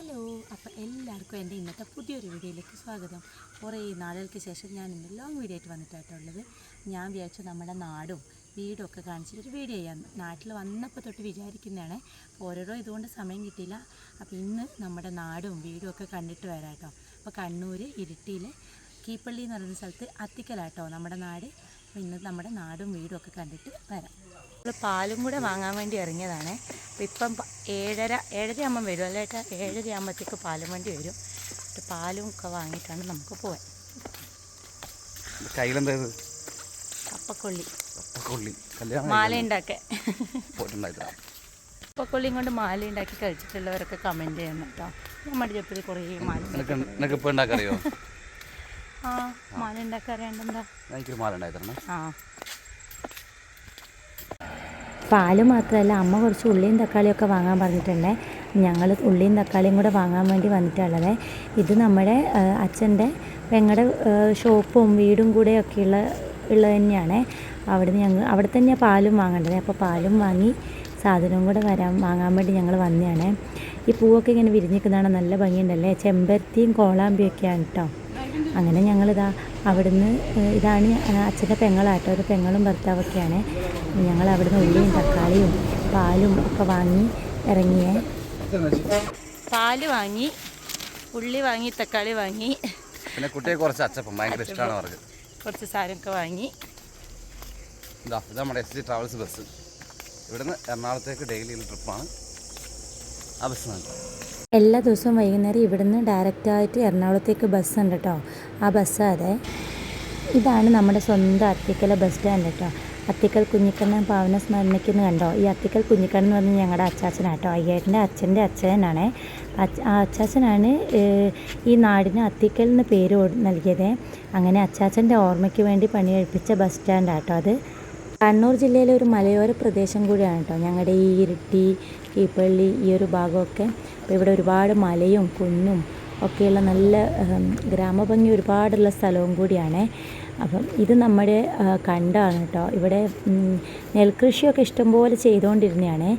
Hello അപ്പോൾ എല്ലാവർക്കും എന്റെ ഇന്നത്തെ പുതിയൊരു വീഡിയോയിലേക്ക് സ്വാഗതം. കുറേ നാളുകൾക്ക് ശേഷം ഞാൻ ഇന്ന് ലോങ് വീഡിയോ ആയിട്ട് വന്നിട്ടായിട്ടുള്ളത് ഞാൻ വിചാരിച്ചു നമ്മുടെ നാടും വീടും ഒക്കെ കാണിച്ചിട്ടൊരു വീഡിയോ ചെയ്യാം. നാട്ടിൽ വന്നപ്പോൾ തൊട്ട് വിചാരിക്കുന്നതാണ് ഓരോരോ ഇതുകൊണ്ട് സമയം കിട്ടിയില്ല. അപ്പോൾ ഇന്ന് നമ്മുടെ നാടും വീടും ഒക്കെ കണ്ടിട്ട് വരാം കേട്ടോ അപ്പോൾ കണ്ണൂർ ഇരിട്ടിയിൽ കീപ്പള്ളി എന്ന് പറയുന്ന സ്ഥലത്ത് അത്തിക്കലാട്ടോ നമ്മുടെ നാട്. അപ്പോൾ ഇന്ന് നമ്മുടെ നാടും വീടും ഒക്കെ കണ്ടിട്ട് വരാം. നമ്മൾ പാലും കൂടെ വാങ്ങാൻ വേണ്ടി ഇറങ്ങിയതാണേ. അപ്പോൾ ഇപ്പം ഏഴര ഏഴരയാകുമ്പം വരും. അല്ലേ ഏട്ടാ? ഏഴര ആകുമ്പോഴത്തേക്ക് പാലും വണ്ടി വരും. എന്നിട്ട് പാലും ഒക്കെ വാങ്ങിയിട്ടാണ് നമുക്ക് പോവാൻ. കയ്യിലെന്തായത് കപ്പക്കൊള്ളി. കപ്പക്കൊള്ളി. കല്യാണം മാല ഉണ്ടാക്കെ പോയിട്ടുണ്ടായിട്ടാ? കപ്പക്കൊള്ളിയും കൊണ്ട് മാല ഉണ്ടാക്കി കഴിച്ചിട്ടുള്ളവരൊക്കെ കമന്റ് ചെയ്യണം കേട്ടോ. നമ്മുടെ ചെപ്പിൽ കുറേ മാല നിനക്ക് നിനക്ക് ഇപ്പോൾ ഉണ്ടാക്കറിയോ ആ മാല ഉണ്ടാക്കാൻ അറിയാണ്ടെന്താ എനിക്കൊരു മാല ഉണ്ടായി തരണേ ആ. പാൽ മാത്രമല്ല അമ്മ കുറച്ച് ഉള്ളിയും തക്കാളിയൊക്കെ വാങ്ങാൻ പറഞ്ഞിട്ടുണ്ട്. ഞങ്ങൾ ഉള്ളിയും തക്കാളിയും കൂടെ വാങ്ങാൻ വേണ്ടി വന്നിട്ടുള്ളത്. ഇത് നമ്മുടെ അച്ഛന്റെ പെങ്ങളുടെ ഷോപ്പും വീടും കൂടെ ഉള്ള ഉള്ളത് തന്നെയാണ്. അവിടെ ഞങ്ങൾ അവിടെ തന്നെയാണ് പാലും വാങ്ങേണ്ടത്. അപ്പോൾ പാലും വാങ്ങി സാധനവും കൂടെ വരാൻ വാങ്ങാൻ വേണ്ടി ഞങ്ങൾ വന്നതാണ്. ഈ പൂവൊക്കെ ഇങ്ങനെ വിരിഞ്ഞിക്കുന്നതാണ് നല്ല ഭംഗിയുണ്ടല്ലേ? ചെമ്പരത്തിയും കോളാമ്പിയൊക്കെയാണ് കേട്ടോ. അങ്ങനെ ഞങ്ങളിതാ അവിടുന്ന് ഇതാണ് അച്ഛന്റെ പെങ്ങളാട്ടോ. ഒരു പെങ്ങളും ഭർത്താവൊക്കെയാണ്. ഞങ്ങൾ അവിടുന്ന് ഉള്ളിയും തക്കാളിയും പാലും ഒക്കെ വാങ്ങി ഇറങ്ങിയേ. പാൽ വാങ്ങി ഉള്ളി വാങ്ങി തക്കാളി വാങ്ങി. പിന്നെ കുട്ടിയെ കുറച്ച് അച്ചപ്പം ഭയങ്കര ഇഷ്ടമാണ് അവർക്ക്. കുറച്ച് സാധനമൊക്കെ വാങ്ങി. ഇതാ ഇത് നമ്മുടെ എസ് ജി ട്രാവൽസ് ബസ് ഇവിടുന്ന് എറണാകുളത്തേക്ക് ഡെയിലി ട്രിപ്പാണ് ആ ബസ് എല്ലാ ദിവസവും വൈകുന്നേരം ഇവിടുന്ന് ഡയറക്റ്റായിട്ട് എറണാകുളത്തേക്ക് ബസ് ഉണ്ട് കേട്ടോ ആ ബസ് അതെ ഇതാണ് നമ്മുടെ സ്വന്തം അത്തിക്കല ബസ് സ്റ്റാൻഡ് കേട്ടോ അത്തിക്കൽ കുഞ്ഞിക്കണ്ണൻ പാവന സ്മരണയ്ക്കെന്ന് കണ്ടോ? ഈ അത്തിക്കൽ കുഞ്ഞിക്കണ്ണൻ എന്ന് പറഞ്ഞാൽ ഞങ്ങളുടെ അച്ചാച്ചനാണ് കേട്ടോ അയ്യേട്ടന്റെ അച്ഛന്റെ അച്ഛനാണ്. അച്ഛ- ആ അച്ചാച്ചനാണ് ഈ നാടിന് അത്തിക്കൽ എന്ന് പേര് നൽകിയത്. അങ്ങനെ അച്ചാച്ചന്റെ ഓർമ്മയ്ക്ക് വേണ്ടി പണി കഴിപ്പിച്ച ബസ് സ്റ്റാൻഡാട്ടോ അത്. കണ്ണൂർ ജില്ലയിലെ ഒരു മലയോര പ്രദേശം കൂടിയാണ് കേട്ടോ. ഞങ്ങളുടെ ഈ ഇരിട്ടി കീപ്പള്ളി ഈ ഒരു ഭാഗമൊക്കെ. അപ്പോൾ ഇവിടെ ഒരുപാട് മലയും കുന്നും ഒക്കെയുള്ള നല്ല ഗ്രാമഭംഗി ഒരുപാടുള്ള സ്ഥലവും കൂടിയാണ്. അപ്പം ഇത് നമ്മുടെ കണ്ടാണ് കേട്ടോ. ഇവിടെ നെൽകൃഷിയൊക്കെ ഇഷ്ടംപോലെ ചെയ്തുകൊണ്ടിരുന്നതാണ്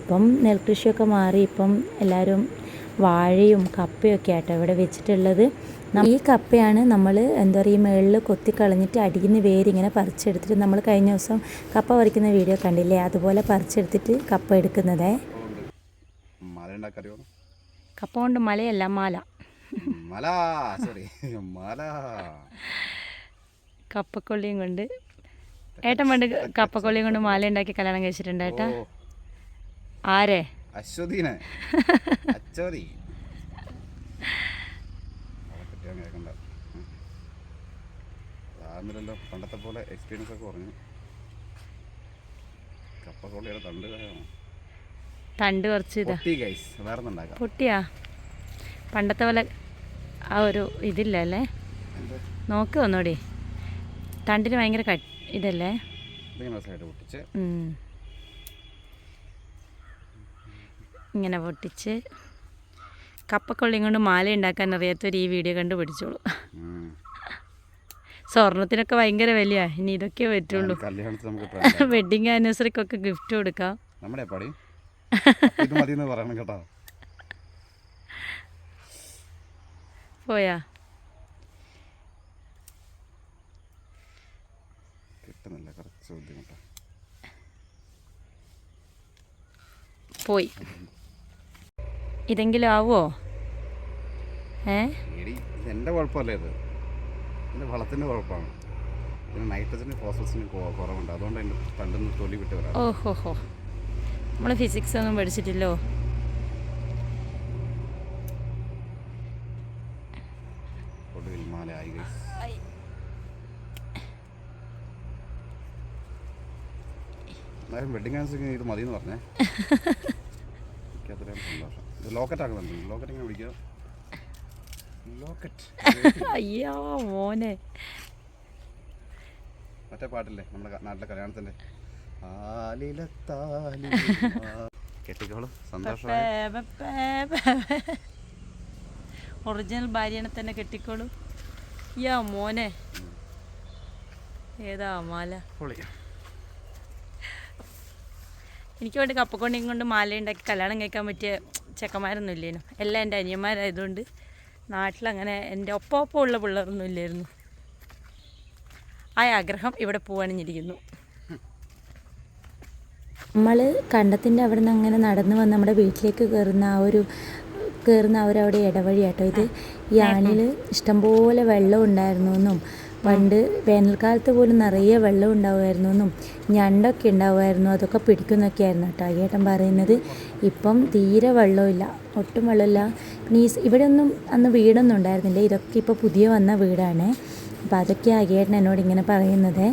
ഇപ്പം നെൽകൃഷിയൊക്കെ മാറി ഇപ്പം എല്ലാവരും വാഴയും കപ്പയൊക്കെ ആട്ടോ ഇവിടെ വെച്ചിട്ടുള്ളത്. ഈ കപ്പയാണ് നമ്മൾ എന്താ പറയുക ഈ മുകളിൽ കൊത്തി കളഞ്ഞിട്ട് അടിയിൽ നിന്ന് വേരിങ്ങനെ പറിച്ചെടുത്തിട്ട് നമ്മൾ കഴിഞ്ഞ ദിവസം കപ്പ പറിക്കുന്ന വീഡിയോ കണ്ടില്ലേ? അതുപോലെ പറിച്ചെടുത്തിട്ട് കപ്പ എടുക്കുന്നതേ. കപ്പ കൊണ്ട് മലയല്ല മാല. മല സോറി മല. കപ്പക്കൊള്ളിയും കൊണ്ട്. ഏട്ടൻ പണ്ട് കപ്പക്കൊള്ളിയും കൊണ്ട് മാല ഉണ്ടാക്കി കല്യാണം കഴിച്ചിട്ടുണ്ട് ഏട്ടാ. ആരെ? അശ്വതീനെ. അച്ചോതി അതാകുന്നില്ലല്ലോ പണ്ടത്തെ പോലെ എക്സ്പീരിയൻസ് ഒക്കെ കുറഞ്ഞു. കപ്പക്കൊള്ളിയുടെ തണ്ട്. തണ്ട് കുറച്ച് ഇതാ. ഗൈസ് വേറെ പൊട്ടിയാ? പണ്ടത്തെ പോലെ ആ ഒരു ഇതില്ല അല്ലേ? നോക്ക് ഒന്നുകൂടി. തണ്ടിന് ഭയങ്കര കട്ട് ഇതല്ലേ? ഇങ്ങനെ പൊട്ടിച്ച്. കപ്പക്കൊള്ളിയും കൊണ്ട് മാല ഉണ്ടാക്കാൻ അറിയാത്തൊരു ഈ വീഡിയോ കണ്ട് പിടിച്ചോളൂ. ഉം. സ്വർണത്തിനൊക്കെ ഭയങ്കര വിലയാ. ഇനി ഇതൊക്കെ പറ്റുള്ളൂ. കല്യാണത്തിന് നമുക്ക് ട്രെൻഡ് വെഡിങ് ആനിവേഴ്സറിക്കൊക്കെ ഗിഫ്റ്റ് കൊടുക്കാം. നമ്മുടെ പടി ഇത് മതി എന്ന് പറയണം കേട്ടോ. പോയാ. കിട്ടുന്നില്ല കുറച്ച് ബുദ്ധിമുട്ടാ. പോയി. ഇതെങ്കിലും ആവോ ഏ? എന്റെ കുഴപ്പമല്ല ഇത്? ഇതിന്റെ വളത്തിന്റെ കുഴപ്പമാണ്. പിന്നെ നൈട്രജനും ഫോസ്ഫറസിനും കുറവുണ്ട്. അതുകൊണ്ട് എന്റെ തണ്ടെന്ന് തൊലി വിട്ട് വരാം. ഓഹോ ഹോ നമ്മൾ ഫിസിക്സ് ഒന്നും പഠിച്ചിട്ടില്ലോ? ഒടുവിൽ. എന്നാലും വെഡിങ് ഇത് മതി എന്ന് പറഞ്ഞേ. എനിക്ക് സന്തോഷം. ഇത് ലോക്കറ്റ് ആക്കുന്നുണ്ട്? ലോക്കറ്റ് എങ്ങനെ പിടിക്കുക ലോക്കറ്റ് അയ്യോ മോനെ. മറ്റേ പാട്ടില്ലേ? നമ്മുടെ നാട്ടിലെ കല്യാണത്തിന്റെ കെട്ടിക്കോളും. സന്തോഷമായി. ഒറിജിനൽ ഭാര്യനെ തന്നെ കെട്ടിക്കോളൂ. യാ മോനെ. ഏതാ മാല? എനിക്ക് വേണ്ടി കപ്പക്കൊണ്ടിയും കൊണ്ട് മാല ഉണ്ടാക്കി കല്യാണം കഴിക്കാൻ പറ്റിയ ചെക്കന്മാരൊന്നും ഇല്ലേനും. എല്ലാം എന്റെ അനിയന്മാരായതുകൊണ്ട്. നാട്ടിലങ്ങനെ എന്റെ ഒപ്പം ഉള്ള പിള്ളേരൊന്നും ഇല്ലായിരുന്നു. ആ ആഗ്രഹം ഇവിടെ പോവാണിഞ്ഞിരിക്കുന്നു നമ്മൾ കണ്ടത്തിന്റെ അവിടെ നിന്ന് അങ്ങനെ നടന്നു വന്ന് നമ്മുടെ വീട്ടിലേക്ക് കയറുന്ന ആ ഒരു കയറുന്ന അവിടെ ഇടവഴി കേട്ടോ ഇത് ഈ ആണിൽ ഇഷ്ടംപോലെ വെള്ളം ഉണ്ടായിരുന്നു എന്നും പണ്ട് വേനൽക്കാലത്ത് പോലും നിറയെ വെള്ളം ഉണ്ടാവുമായിരുന്നു എന്നും ഞണ്ടൊക്കെ ഉണ്ടാവുമായിരുന്നു. അതൊക്കെ പിടിക്കുന്നൊക്കെ ആയിരുന്നു കേട്ടോ അയ്യേട്ടൻ പറയുന്നത്. ഇപ്പം തീരെ വെള്ളമില്ല ഒട്ടും വെള്ളമില്ല. ഈ ഇവിടെ ഒന്നും അന്ന് വീടൊന്നും ഉണ്ടായിരുന്നില്ല. ഇതൊക്കെ ഇപ്പോൾ പുതിയ വന്ന വീടാണ്. അപ്പോൾ അതൊക്കെ അയ്യേട്ടൻ എന്നോട് ഇങ്ങനെ പറയുന്നത്.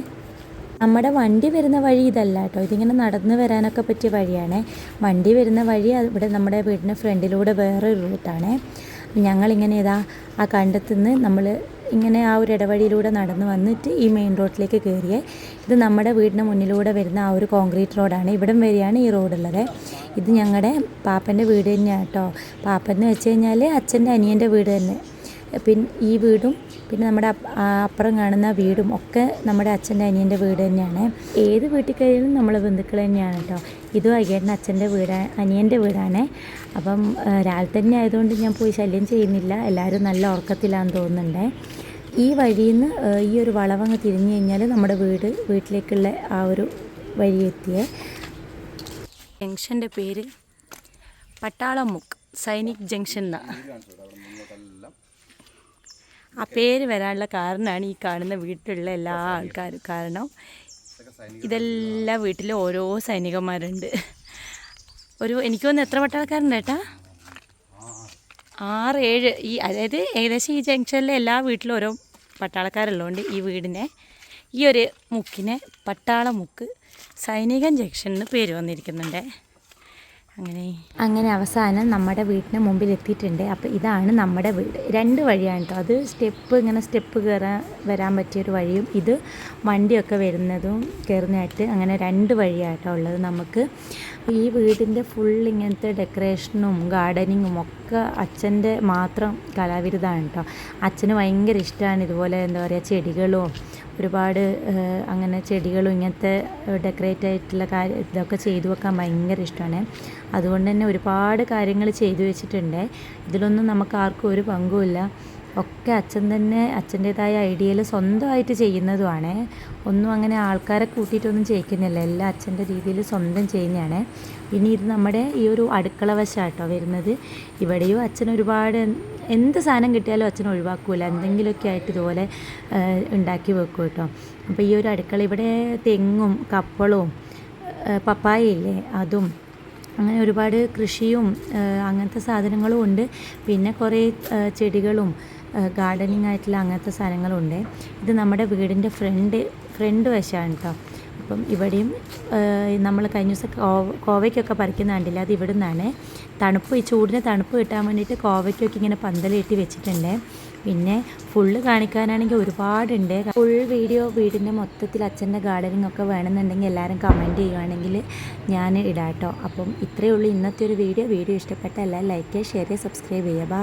നമ്മുടെ വണ്ടി വരുന്ന വഴി ഇതല്ല കേട്ടോ. ഇതിങ്ങനെ നടന്ന് വരാനൊക്കെ പറ്റിയ വഴിയാണ്. വണ്ടി വരുന്ന വഴി ഇവിടെ നമ്മുടെ വീടിന്റെ ഫ്രണ്ടിലൂടെ വേറൊരു റൂട്ടാണ്. ഞങ്ങളിങ്ങനെ ഇതാ ആ കണ്ടത്തുനിന്ന് നമ്മൾ ഇങ്ങനെ ആ ഒരു ഇടവഴിയിലൂടെ നടന്ന് വന്നിട്ട് ഈ മെയിൻ റോഡിലേക്ക് കയറിയേ. ഇത് നമ്മുടെ വീടിന് മുന്നിലൂടെ വരുന്ന ആ ഒരു കോൺക്രീറ്റ് റോഡാണ് ഇവിടം വരെയാണ് ഈ റോഡുള്ളത് ഇത് ഞങ്ങളുടെ പാപ്പന്റെ വീട് തന്നെയാണ് കേട്ടോ പാപ്പൻ വെച്ച് കഴിഞ്ഞാൽ അച്ഛന്റെ അനിയന്റെ വീട് തന്നെ. പിന്നെ ഈ വീടും പിന്നെ നമ്മുടെ അപ്പുറം കാണുന്ന വീടും ഒക്കെ നമ്മുടെ അച്ഛന്റെ അനിയന്റെ വീട് തന്നെയാണ്. ഏത് വീട്ടിൽ കയറിയാലും നമ്മൾ ബന്ധുക്കൾ തന്നെയാണ് കേട്ടോ ഇതും അയ്യേട്ടൻ അച്ഛന്റെ വീടാണ് അനിയന്റെ വീടാണ്. അപ്പം രാവിലെ തന്നെ ആയതുകൊണ്ട് ഞാൻ പോയി ശല്യം ചെയ്യുന്നില്ല. എല്ലാവരും നല്ല ഉറക്കത്തിലാണെന്ന് തോന്നുന്നുണ്ടേ. ഈ വഴിയിൽ നിന്ന് ഈ ഒരു വളവങ്ങ് തിരിഞ്ഞു കഴിഞ്ഞാൽ നമ്മുടെ വീട് വീട്ടിലേക്കുള്ള ആ ഒരു വഴി എത്തിയ. ജംഗ്ഷന്റെ പേര് പട്ടാളമുക്ക് സൈനിക് ജംഗ്ഷൻ എന്നാണ് ആ പേര് വരാനുള്ള കാരണമാണ് ഈ കാണുന്ന വീട്ടിലുള്ള എല്ലാ ആൾക്കാരും. കാരണം ഇതെല്ലാ വീട്ടിലും ഓരോ സൈനികന്മാരുണ്ട്. ഒരു എനിക്ക് തോന്നുന്നു എത്ര പട്ടാളക്കാരുണ്ട് ഏട്ടാ? ആറ് ഏഴ്. ഈ അതായത് ഏകദേശം ഈ ജംഗ്ഷനിലെ എല്ലാ വീട്ടിലും ഓരോ പട്ടാളക്കാരുള്ളതുകൊണ്ട് ഈ വീടിനെ. ഈ ഒരു മുക്കിനെ പട്ടാളമുക്ക് സൈനികൻ ജംഗ്ഷൻ എന്ന് പേര് വന്നിരിക്കുന്നുണ്ട്. അങ്ങനെ. അങ്ങനെ അവസാനം നമ്മുടെ വീട്ടിന് മുമ്പിൽ എത്തിയിട്ടുണ്ട് അപ്പോൾ ഇതാണ് നമ്മുടെ വീട്. രണ്ട് വഴിയാണ് കേട്ടോ അത് സ്റ്റെപ്പ് ഇങ്ങനെ സ്റ്റെപ്പ് കയറാൻ വരാൻ പറ്റിയൊരു വഴിയും ഇത് വണ്ടിയൊക്കെ വരുന്നതും കയറുന്നതായിട്ട് അങ്ങനെ രണ്ട് വഴിയായിട്ടോ ഉള്ളത് നമുക്ക്. ഈ വീടിന്റെ ഫുൾ ഇങ്ങനത്തെ ഡെക്കറേഷനും ഗാർഡനിങ്ങും ഒക്കെ അച്ഛന്റെ മാത്രം കലാവിരുദ്ധമാണ് കേട്ടോ അച്ഛന് ഭയങ്കര ഇഷ്ടമാണ് ഇതുപോലെ എന്താ പറയുക ചെടികളും ഒരുപാട് അങ്ങനെ ചെടികളും ഇങ്ങനത്തെ ഡെക്കറേറ്റ് ആയിട്ടുള്ള കാര്യം ഇതൊക്കെ ചെയ്തു വെക്കാൻ ഭയങ്കര ഇഷ്ടമാണ്. അതുകൊണ്ട് തന്നെ ഒരുപാട് കാര്യങ്ങൾ ചെയ്തു വെച്ചിട്ടുണ്ട്. ഇതിലൊന്നും നമുക്ക് ആർക്കും ഒരു പങ്കുമില്ല. ഒക്കെ അച്ഛൻ തന്നെ അച്ഛന്റേതായ ഐഡിയയിൽ സ്വന്തമായിട്ട് ചെയ്യുന്നതുമാണ്. ഒന്നും അങ്ങനെ ആൾക്കാരെ കൂട്ടിയിട്ടൊന്നും ചെയ്യിക്കുന്നില്ല. എല്ലാം അച്ഛന്റെ രീതിയിൽ സ്വന്തം ചെയ്യുന്നതാണ്. ഇനി ഇത് നമ്മുടെ ഈ ഒരു അടുക്കള വശമാട്ടോ വരുന്നത്. ഇവിടെയും അച്ഛൻ ഒരുപാട് എന്ത് സാധനം കിട്ടിയാലും അച്ഛൻ ഒഴിവാക്കൂല. എന്തെങ്കിലുമൊക്കെ ആയിട്ട് ഇതുപോലെ ഉണ്ടാക്കി വെക്കും കേട്ടോ. അപ്പോൾ ഈ ഒരു അടുക്കള ഇവിടെ തെങ്ങും കപ്പളവും പപ്പായയില്ലേ അതും അങ്ങനെ ഒരുപാട് കൃഷിയും അങ്ങനത്തെ സാധനങ്ങളും ഉണ്ട്. പിന്നെ കുറേ ചെടികളും ഗാർഡനിങ് ആയിട്ടുള്ള അങ്ങനത്തെ സാധനങ്ങളുണ്ട്. ഇത് നമ്മുടെ വീടിന്റെ ഫ്രണ്ട് ഫ്രണ്ട് വശമാണ് കേട്ടോ. അപ്പം ഇവിടെയും നമ്മൾ കഴിഞ്ഞ ദിവസം കോവ കോവയ്ക്കൊക്കെ പറിക്കുന്ന കണ്ടില്ല അത് ഇവിടെ നിന്നാണ് തണുപ്പ് ഈ ചൂടിന് തണുപ്പ് കിട്ടാൻ വേണ്ടിയിട്ട് കോവയ്ക്കൊക്കെ ഇങ്ങനെ പന്തലിട്ട് വെച്ചിട്ടുണ്ട്. പിന്നെ ഫുള്ള് കാണിക്കാനാണെങ്കിൽ ഒരുപാടുണ്ട്. ഫുൾ വീഡിയോ വീടിന്റെ മൊത്തത്തിൽ അച്ഛന്റെ ഗാർഡനിങ് ഒക്കെ വേണമെന്നുണ്ടെങ്കിൽ എല്ലാവരും കമന്റ് ചെയ്യുവാണെങ്കിൽ ഞാൻ ഇടാട്ടോ. അപ്പം ഇത്രയേ ഉള്ളൂ ഇന്നത്തെ ഒരു വീഡിയോ. വീഡിയോ ഇഷ്ടപ്പെട്ട ലൈക്ക് ഷെയർ സബ്സ്ക്രൈബ് ചെയ്യുക. ബാ